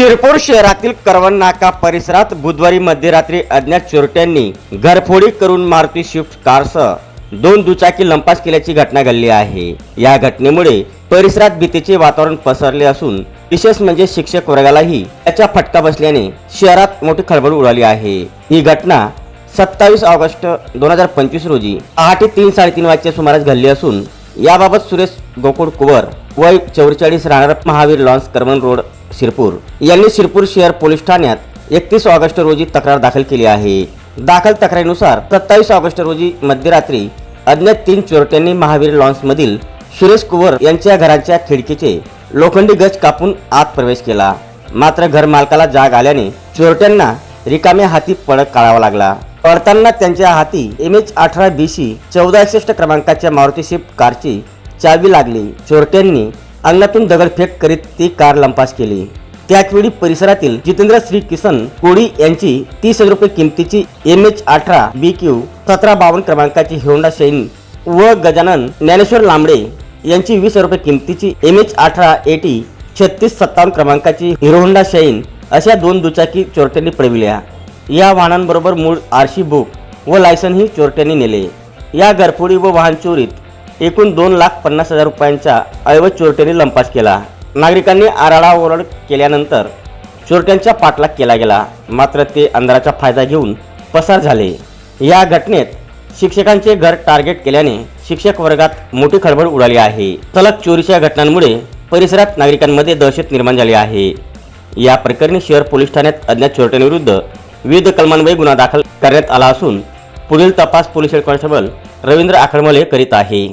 शिरपूर शहरातील करवण नाका परिसरात बुधवारी मध्यरात्री अज्ञात चोरट्यांनी घरफोडी करून मारुती स्विफ्ट कारसह दोन दुचाकी लंपास केल्याची घटना घडली आहे. या घटनेमुळे परिसरात भीतीचे वातावरण पसरले असून विशेष म्हणजे शिक्षक वर्गालाही त्याचा फटका बसल्याने शहरात मोठी खळबळ उडाली आहे. ही घटना सत्तावीस ऑगस्ट दोन हजार पंचवीस रोजी पहाटे तीन साडेतीन वाजच्या सुमारास घडली असून याबाबत सुरेश गोकुळ कुवर वय चौवेचाळीस राहणार महावीर लॉन्स करमन रोड शिरपूर. यांनी शिरपूर शहर पोलीस ठाण्यात एकतीस ऑगस्ट रोजी तक्रार दाखल केली आहे. दाखल तक्रारीनुसार सत्तावीस ऑगस्ट रोजी मध्यरात्री अज्ञात तीन चोरट्यांनी महावीर लॉन्स मधील सुरेश कुवर यांच्या घराच्या खिडकीचे लोखंडी गज कापून आत प्रवेश केला. मात्र घर मालकाला जाग आल्याने चोरट्यांना रिकाम्या हाती पळ काढावा लागला. पडताना त्यांच्या हाती एम एच अठरा बी सी चौदा एकसष्ट क्रमांकाच्या मारुती शिफ्ट कारची चावी लागली. चोरट्यांनी अंगणातून दगडफेक करीत ती कार लंपास केली. त्याचवेळी परिसरातील जितेंद्र श्री किसन कोळी यांची तीस हजार रुपये किमतीची एम एच अठरा बी क्यू सतरा बावन्न क्रमांकाची होंडा शाईन व गजानन ज्ञानेश्वर लांबडे यांची वीस हजार रुपये किमतीची एम एच अठरा एटी छत्तीस सत्तावन्न क्रमांकाची हिरो होंडा शाईन अशा दोन दुचाकी चोरट्यांनी पळविल्या. या वाहनांबरोबर मूळ आरशी बुक व लायसनही चोरट्यांनी नेले. या घरफोडी व वाहन चोरीत एकूण दोन लाख पन्नास हजार रुपयांचा ऐवज चोरट्यांनी लंपास केला. नागरिकांनी आराळा ओरड केल्यानंतर चोरट्यांचा पाठलाग केला गेला. मात्र ते अंधाराचा फायदा घेऊन पसार झाले. या घटनेत शिक्षकांचे घर टार्गेट केल्याने शिक्षक वर्गात मोठी खळबळ उडाली आहे. सलग चोरीच्या घटनांमुळे परिसरात नागरिकांमध्ये दहशत निर्माण झाली आहे. या प्रकरणी शहर पोलीस ठाण्यात अज्ञात चोरट्यांविरुद्ध विविध कलमान्वये गुन्हा दाखल करण्यात आला असून पुढील तपास police head constable Ravindra Akhadmale करीत आहे.